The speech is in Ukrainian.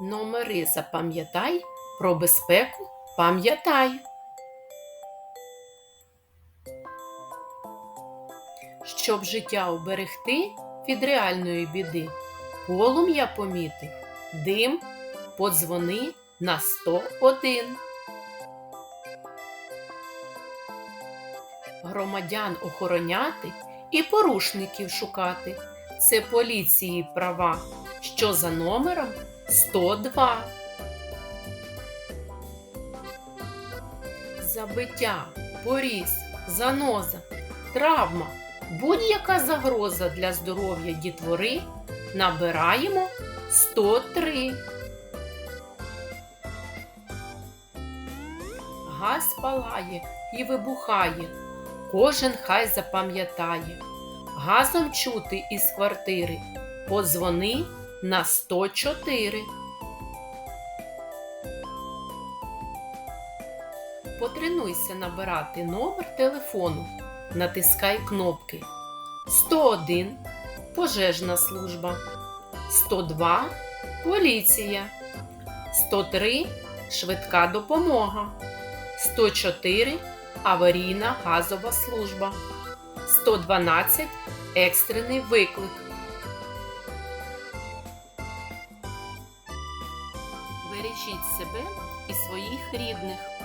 Номери запам'ятай, про безпеку пам'ятай. Щоб життя уберегти від реальної біди, полум'я помітив, дим, подзвони на 101. Громадян охороняти і порушників шукати. Це поліції права, що за номером 102. Забиття, поріз, заноза, травма, будь-яка загроза для здоров'я дітвори набираємо 103. Газ палає і вибухає, кожен хай запам'ятає. Газом чути із квартири, подзвони на 104. Потренуйся набирати номер телефону. Натискай кнопки 101 пожежна служба, 102 поліція, 103 швидка допомога, 104 аварійна газова служба, 112 екстрений виклик. Бережіть себе і своїх рідних.